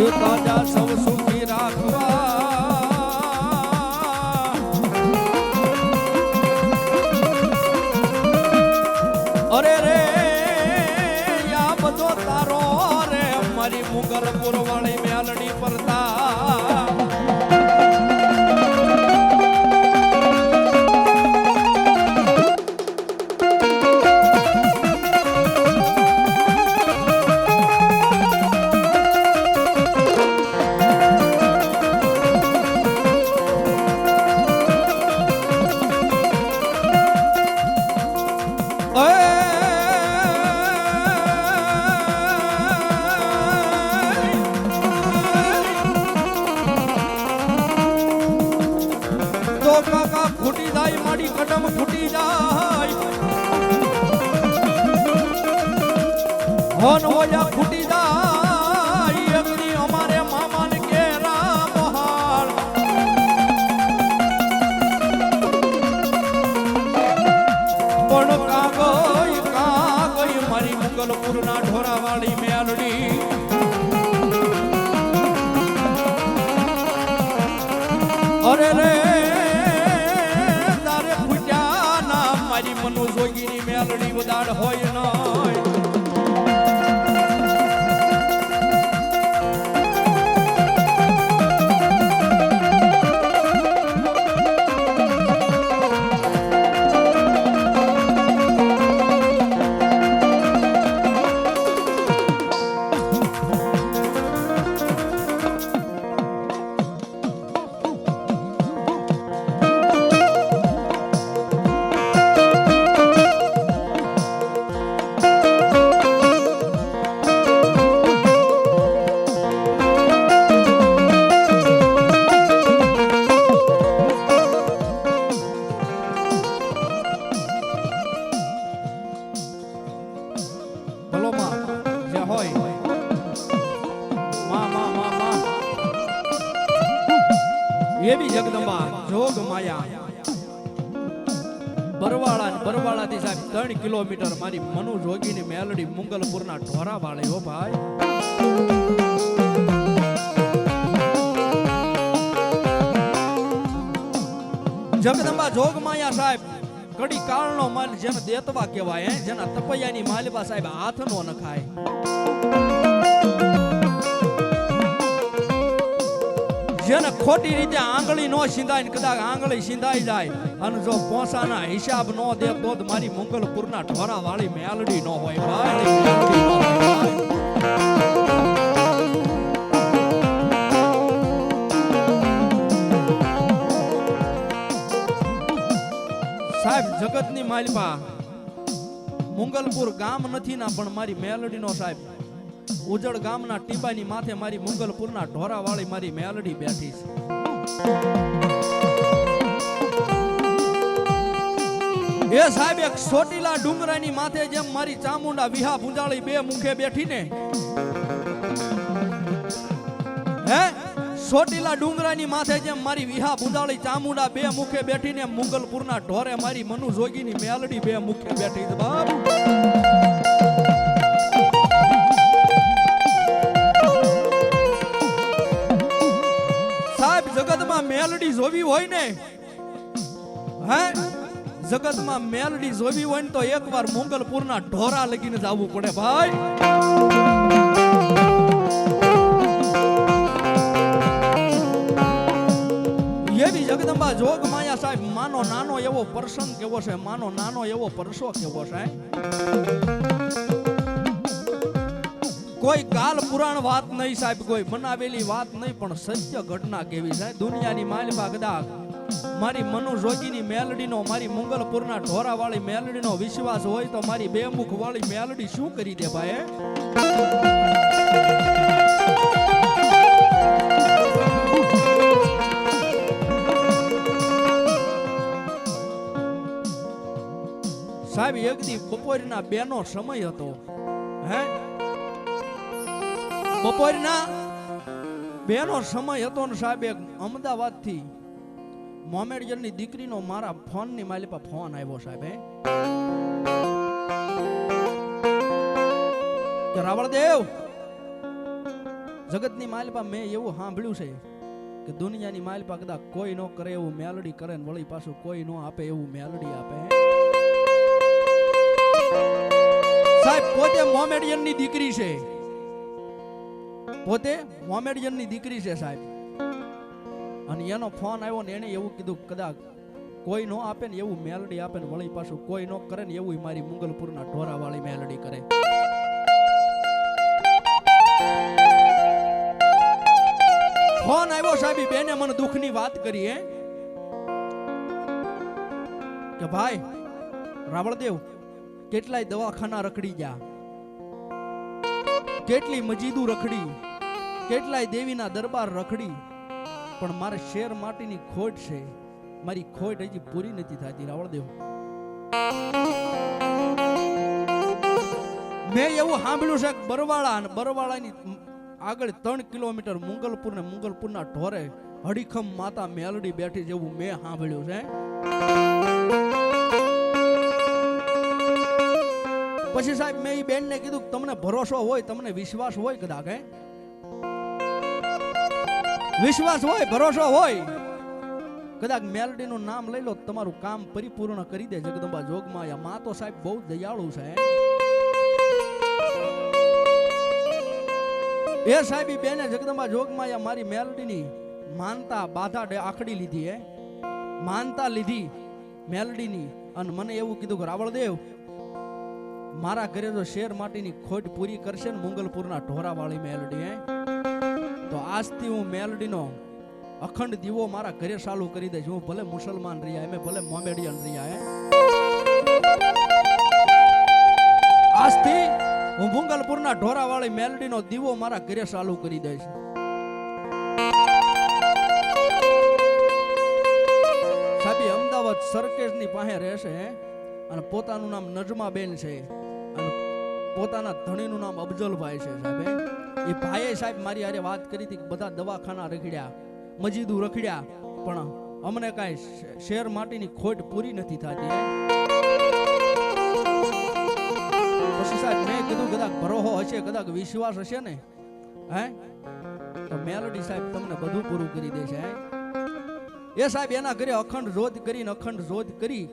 એક મારી મંગલપુરના ઢોરાવાળી મેલડી એવી જગદંબા જોગ માયા. બરવાળા બરવાળાથી સાહેબ ત્રણ કિલોમીટર મારી મનુ જોગીની મેલડી મુંગલપુરના ઢોરા વાળે હો ભાઈ. જગદંબા જોગ માયા સાહેબ, કડી કાળનો માલ જેને દેતવા કહેવાય જેના તપૈયાની માલિબા સાહેબ હાથ નો નખાય. જેને ખોટી રીતે આંગળી નો સિંધાય ને કદાચ આંગળી સિંધાઈ જાય, અને જો પોસાના હિસાબ નો દે તો જ મારી મંગલપુરના ઢોરા વાળી મેલડી ન હોય મેલડી નો. સાહેબ, જગતની માલિપા, મુંગલપુર ગામ નથી ના, પણ મારી મેલડીનો સાહેબ ઉજળ ગામના ટીબાની માથે મારી મુંગલપુરના ઢોરાવાળી મારી મેલડી બેઠી છે. એ સાહેબ, એક સોટીલા ડુંગરાની માથે જેમ મારી ચામુંડા વિહા ભૂંજાળી બે મુખે બેઠીને. હે? સોટીલા ડુંગરાની માથે જેમ મારી વિહા ભૂંજાળી ચામુંડા બે મુખે બેઠીને મુગલપુરના ઢોરે મારી મનુ જોગીની મેલડી બે મુખે બેઠી છે. જગતમાં મેલડી જોવી હોય ને, હે? જગતમાં મેલડી જોવી હોય ને તો એકવાર મોગલપુરના ઢોરા લગીને જ પડે ભાઈ. એવી જગદંબા જોગ માયા સાહેબ, માનો નાનો એવો પરસંગ કેવો છે, માનો નાનો એવો પરસો કેવો છે? કોઈ કાલ પુરાણ વાત નહીં સાહેબ કોઈ. બનાવેલી વાત નહીં, પણ સત્ય ઘટના કેવી છે દુનિયાની માલિકા કદાચ મારી મનુ જોગીની મેલડીનો, મારી મંગલપુરના ઢોરાવાળી મેલડીનો વિશ્વાસ હોય તો મારી બે મુખ વાળી મેલડી શું કરી દે ભાઈ સાહેબ, એક દી બપોરના બેનો સમય હતો, હે? બપોરના બેનો સમય હતો ને સાહેબ, એક અમદાવાદથી મોમેડિયરની દીકરીનો મારા ફોનની માલી પર ફોન આવ્યો સાહેબ, હે. કે રાવળદેવ, જગતની માલિપા મેં એવું સાંભળ્યું છે કે દુનિયાની માલિપા કદાચ કોઈ ન કરે એવું મેલડી કરે ને વળી પાછું કોઈ ન આપે એવું મેલડી આપે સાહેબ, પોતે મોમેડિયનની દીકરી છે. પોતે મોમેડિયનની દીકરી છે સાહેબ. અને એનો ફોન આવ્યો ને એને એવું કીધું કદાચ કોઈ નો આપે ને એવું મેલડી આપે ને વળી પાછું કોઈ નો કરે ને એવું મારી મંગલપુરના ઢોરા વાળી મેલડી કરે. ફોન આવ્યો સાહેબ બેને મને દુઃખની વાત કરી હે. કે ભાઈ, રાવળદેવ, કેટલાય દવાખાના રખડી ગયા. કેટલી મજીદું રખડી. કેટલાય દેવીના દરબાર રખડી, પણ મારે શેર માટીની ખોટ છે. મારી ખોટ હજી પૂરી નથી થતી રાવળદેવ મેં એવું સાંભળ્યું છે બરવાળા અને બરવાળાની આગળ ત્રણ કિલોમીટર મુંગલપુર ને મુંગલપુરના ઢોરે હડીખમ માતા મેલડી બેઠી જેવું મેં સાંભળ્યું છે. પછી સાહેબ મેં એ બેનને કીધું તમને ભરોસો હોય, તમને વિશ્વાસ હોય કદાચ વિશ્વાસ હોય, ભરોસો હોય. કદાચ મેલડીનું નામ લઈ લો, તમારું કામ પરિપૂર્ણ કરી દે. જગદંબા જોગમાં મા તો સાહેબ બહુ દયાળુ છે. એ સાહેબ બેને જગદંબા જોગમાં મારી મેલડીની માનતા બાધા આખડી લીધી હે. માનતા લીધી મેલડીની? અને મને એવું કીધું કે, રાવળદેવ, મારા ઘરે જો શેર માટીની ખોટ પૂરી કરશે ને મુંગલપુરના ઢોરાવાળી મેલડી, હે. તો આજથી હું મેલડીનો અખંડ દીવો મારા ઘરે ચાલુ કરી દઈશ. હું ભલે મુસલમાન રહ્યા, એમ ભલે મોમેડિયન રહ્યા, હે. આજથી હું ભૂંગલપુરના ઢોરાવાળી મેલડીનો દીવો મારા ઘરે ચાલુ કરી દઈશ. સાબી અમદાવાદ સરકેશની પાસે રહેશે અને પોતાનું નામ નજમાબેન છે. પોતાના ધણીનું નામ અફજલભાઈ છે સાહેબ એ ભાઈએ સાહેબ મારી હારે વાત કરી હતી બધા દવાખાના રખડ્યા, મજીદું રખડ્યા, પણ અમને કાંઈ શેર માટીની ખોટ પૂરી નથી થતી પછી સાહેબ મેં કીધું કદાચ ભરોહો હશે કદાચ વિશ્વાસ હશે ને? હે? તો મેલોડી સાહેબ તમને બધું પૂરું કરી દેશે, હે? એ સાહેબ એના ઘરે અખંડ રોધ કરીને અખંડ રોધ કરી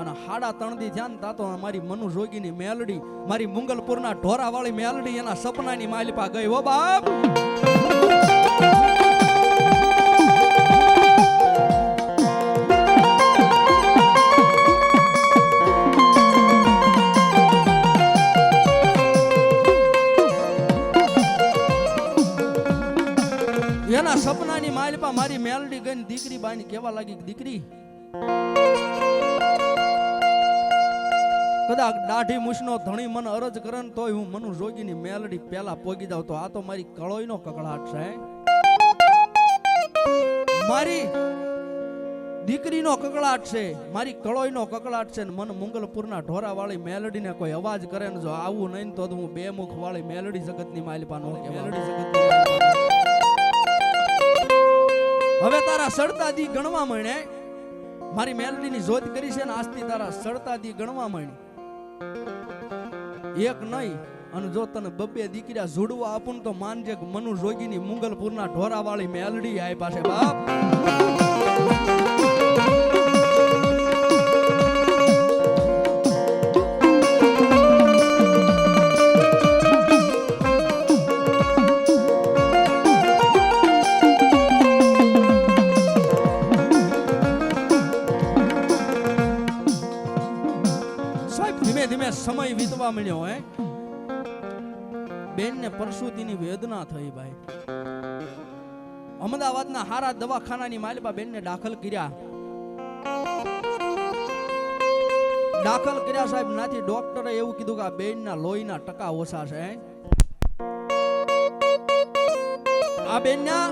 અને હાડા તણદી ધ્યાન તાતો મારી મનુ જોગીની મેલડી, મારી મુંગલપુરના ઢોરાવાળી મેલડી એના સપનાની માલિપા ગઈ. હો બાપ! એના સપનાની માલિપા મારી મેલડી ગઈ દીકરી બાની કેવા લાગી દીકરી કદાચ દાઢી મૂછનો ધણી મન અરજ કરે ને તોય હું મનુ જોગીની મેલડી પેલા પોગી દઉં તો આ તો મારી કળોઈનો કકળાટ છે. મારી દીકરીનો કકળાટ છે મારી કળોઈનો કકળાટ છે ને મન મુંગલપુરના ઢોરાવાળી મેલડીને કોઈ અવાજ કરે ને જો આવું નહીં તો હું બે મુખ વાળી મેલડી જગતની માલિપા નો મેલડી હવે તારા સડતા દી ગણવા મળે મારી મેલડીની જોત કરી છે ને આજથી તારા સડતા દી ગણવા મણી એક નહીં, અને જો તને બબ્બે દીકરા જોડવા આપું તો માનજે કે મનુ જોગીની મુંગલપુરના ઢોરાવાળી મેલડી આય પાસે બાપ. ધીમે ધીમે સમય વીતવા મળ્યો હે? બેન ને પરસુતીની વેદના થઈ, ભાઈ. અમદાવાદના હારા દવાખાનાની માલિપા બેનને દાખલ કર્યા. દાખલ કર્યા સાહેબ, નાથી ડોક્ટરે એવું કીધું કે આ બેનના લોહીના ટકા ઓછા છે આ બેનના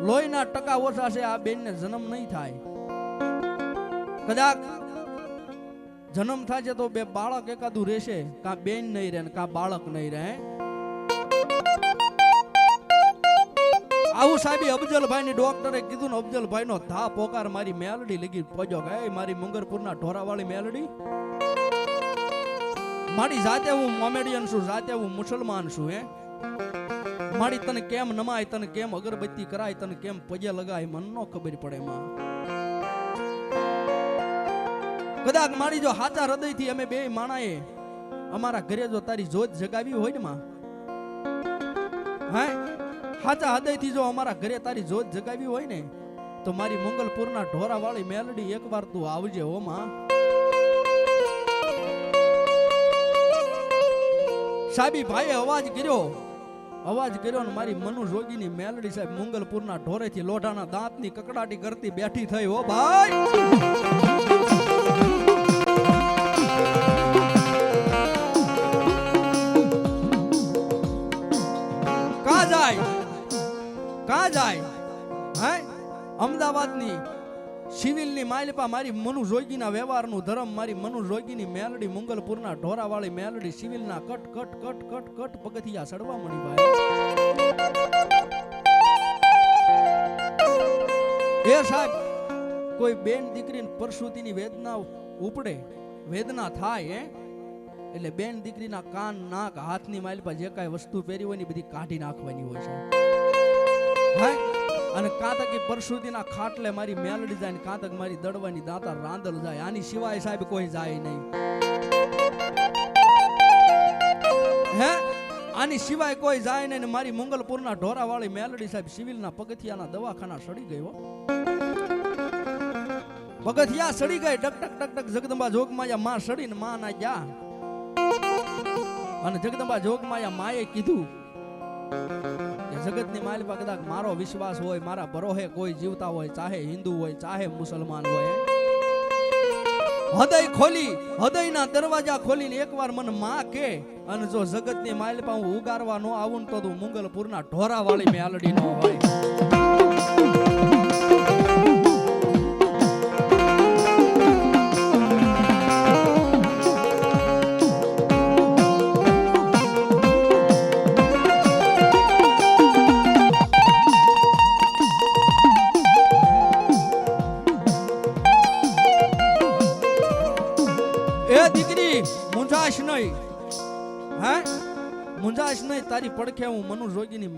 લોહીના ટકા ઓછા છે, આ બેનને જન્મ નહીં થાય. કદાચ જન્મ થાય છે તો બે બાળક એકાદું રહેશે. કા બેન નહીં રહે ને કા બાળક નહીં રહે. આવું સાહેબ અફજલભાઈ ની ડોક્ટરે કીધું ને અફજલભાઈ નો ધા પોકાર મારી મેલડી લગી પજો કે મારી મારી મુંગરપુરના ઢોરાવાળી મેલડી. મારી જાતે હું મોમેડિયન છું, જાતે હું મુસલમાન છું, હે. મારી તને કેમ નમાય, તને કેમ અગરબત્તી કરાય, તને કેમ પજે લગાય, મન નો ખબર પડે, માં. કદાચ મારી જો હાચા હૃદયથી અમે બે માણાએ અમારા ઘરે જો તારી જોત જગાવી હોય ને માં, હે? સાચા હૃદયથી જો અમારા ઘરે તારી જોત જગાવી હોય ને, તો મારી મંગલપુરના ઢોરાવાળી મેલડી એકવાર તું આવજે હો, માં. સાબી ભાઈએ અવાજ કર્યો અવાજ કર્યો ને મારી મનુ જોગીની મેલડી સાહેબ મંગલપુરના ઢોરેથી લોઢાના દાંતની કકડાટી કરતી બેઠી થઈ હો, ભાઈ. કા જાય. હે? અમદાવાદની સિવિલની માલ માલિપા મારી મનુ જોગીના વ્યવહારનું ધર્મ, મારી મનુ જોગીની મેલડી મંગલપુરના ઢોરાવાળી Meldi સિવિલના cut cut cut cut cut પગથિયા સડવા મળી ભાઈ. એ સાહેબ, કોઈ બેન દીકરીને પરશુતિની વેદના ઉપડે, વેદના થાય, હે? એટલે બેન દીકરીના કાન, નાક, હાથની માલિપા જે કાંઈ વસ્તુ પહેરી હોય ને બધી કાઢી નાખવાની હોય છે. અને કાંતકી પરશુતિના ખાટલે મારી મેલડી જાય ને કાંતક મારી દડવાની દાતા રાંદલ જાય. આની સિવાય સાહેબ કોઈ જાય નહીં. હે? આની સિવાય કોઈ જાય નહીં મારી મંગલપુરના ઢોરાવાળી મેલડી સાહેબ સિવિલના પગથિયાના દવાખાના સડી ગયો પગથિયા સડી ગઈ, ટક ટક ટક ટક, જગદંબા જોગમાયા માં સડીને માં ના ગયા. અને જગદંબા જોગમાયા માએ કીધું જગતની માલિપા કદાચ મારો વિશ્વાસ હોય, મારા ભરોહે કોઈ જીવતા હોય, ચાહે હિન્દુ હોય, ચાહે મુસલમાન હોય હૃદય ખોલી, હૃદયના દરવાજા ખોલીને એકવાર મને માં કે, અને જો જગતની માલિપા હું ઉગારવા નો આવું તો તું મુંગલપુરના ઢોરાવાળી મેલડી નો હોય.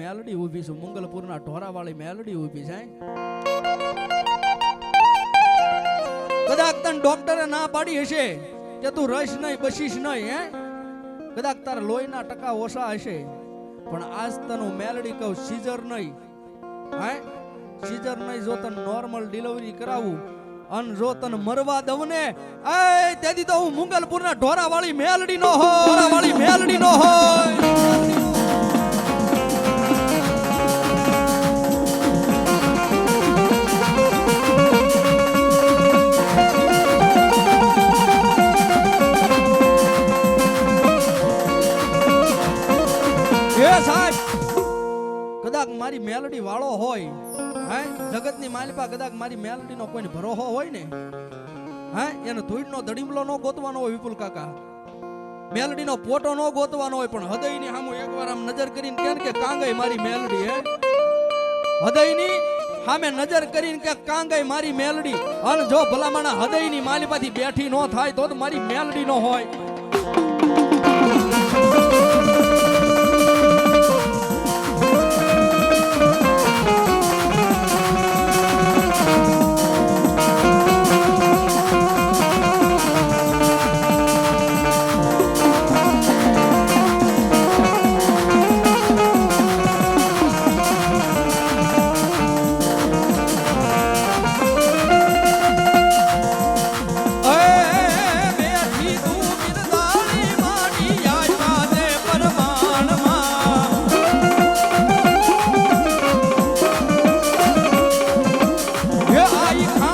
મેલડી ઊભી છું, મંગલપુરના ઢોરાવાળી મેલડી ઊભી છે કદાચ તને ડોક્ટરે ના પાડી હશે કે તું રસ નહીં બસીશ નહીં, હે? કદાચ તારા લોહીના ટકા ઓછા હશે, પણ આજ તને મેલડી કહું, સીઝર નહીં, હે? સીઝર નહીં જો તને નોર્મલ ડિલિવરી કરાવું, અન જો તને મરવા દઉં ને, એ, તેથી તો હું મુંગલપુરના ઢોરાવાળી મેલડી નો હોય મેલડી નો હોય. એ કદાચ મારી મેલડી વાળો હોય, હે? જગતની માલિપા કદાચ મારી મેલડીનો કોઈને ભરોહો હોય ને? હે? એને ધૂળનો દડીમલો નો ગોતવાનો હોય વિપુલ કાકા. મેલડીનો પોટો નો ગોતવાનો હોય, પણ હૃદયની સામે એકવાર આમ નજર કરીને કે કે કાંગઈ મારી મેલડી, હે? હૃદયની સામે નજર કરીને કે કાંગઈ મારી મેલડી અને જો ભલામણા હૃદયની માલિપાથી બેઠી નો થાય તો મારી મેલડી નો હોય. હે